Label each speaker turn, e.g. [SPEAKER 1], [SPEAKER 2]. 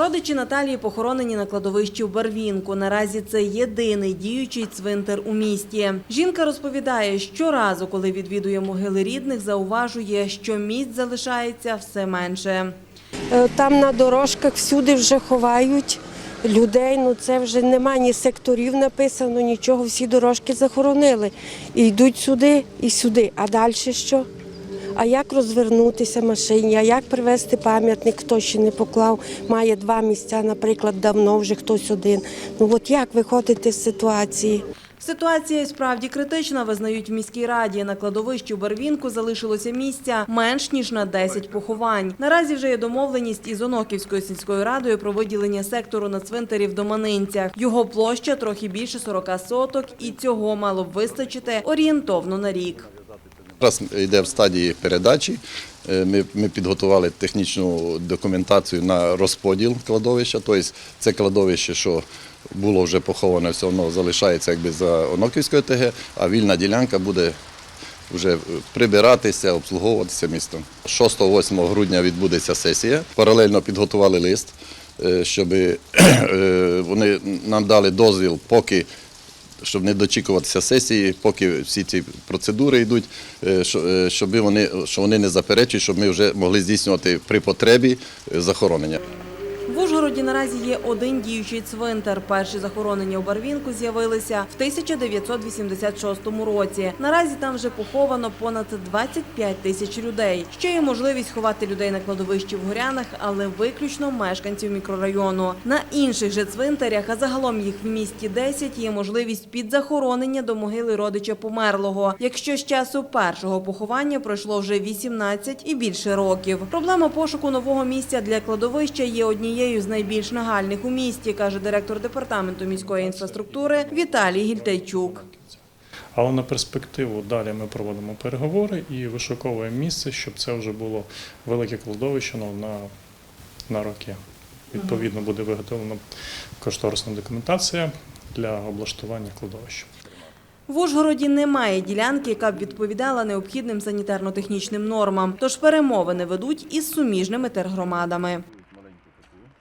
[SPEAKER 1] Родичі Наталії похоронені на кладовищі в Барвінку. Наразі це єдиний діючий цвинтар у місті. Жінка розповідає, щоразу, коли відвідує могили рідних, зауважує, що місць залишається все менше.
[SPEAKER 2] Е, Там на дорожках всюди вже ховають людей. Ну це вже нема ні секторів написано, нічого. Всі дорожки захоронили. І йдуть сюди і сюди. А далі що? А як розвернутися машині? А як привезти пам'ятник, хто ще не поклав? Має два місця, наприклад, давно вже хтось один. Ну от як виходити з ситуації?
[SPEAKER 1] Ситуація справді критична, визнають в міській раді. На кладовищі Барвінку залишилося місця менш ніж на 10 поховань. Наразі вже є домовленість із Оноківською сільською радою про виділення сектору на цвинтарі в Доманинцях. Його площа трохи більше 40 соток, і цього мало б вистачити орієнтовно на рік.
[SPEAKER 3] Зараз йде в стадії передачі. Е, Ми, ми підготували технічну документацію на розподіл кладовища. Тобто це кладовище, що було вже поховане, все одно залишається якби за Оноківською ТГ, а вільна ділянка буде вже прибиратися, обслуговуватися містом. 6-8 грудня відбудеться сесія. Паралельно підготували лист, е, щоб вони нам дали дозвіл, поки щоб не дочікуватися сесії, поки всі ці процедури йдуть, е, е, щоб вони, що вони не заперечують, щоб ми вже могли здійснювати при потребі е, захоронення.
[SPEAKER 1] В Ужгороді наразі є один діючий цвинтар. Перші захоронення у Барвінку з'явилися в 1986 році. Наразі там вже поховано понад 25 тисяч людей. Ще є можливість ховати людей на кладовищі в Горянах, але виключно мешканців мікрорайону. На інших же цвинтарях, а загалом їх в місті 10, є можливість підзахоронення до могили родича померлого. Якщо з часу першого поховання пройшло вже 18 і більше років. Проблема пошуку нового місця для кладовища є однією з найбільш нагальних у місті, каже директор департаменту міської інфраструктури Віталій Гільтайчук.
[SPEAKER 4] Але на перспективу далі ми проводимо переговори і вишуковуємо місце, щоб це вже було велике кладовище ну, на, на роки. Відповідно, буде виготовлена кошторисна документація для облаштування кладовища.
[SPEAKER 1] В Ужгороді немає ділянки, яка б відповідала необхідним санітарно-технічним нормам, тож перемовини ведуть із суміжними тергромадами.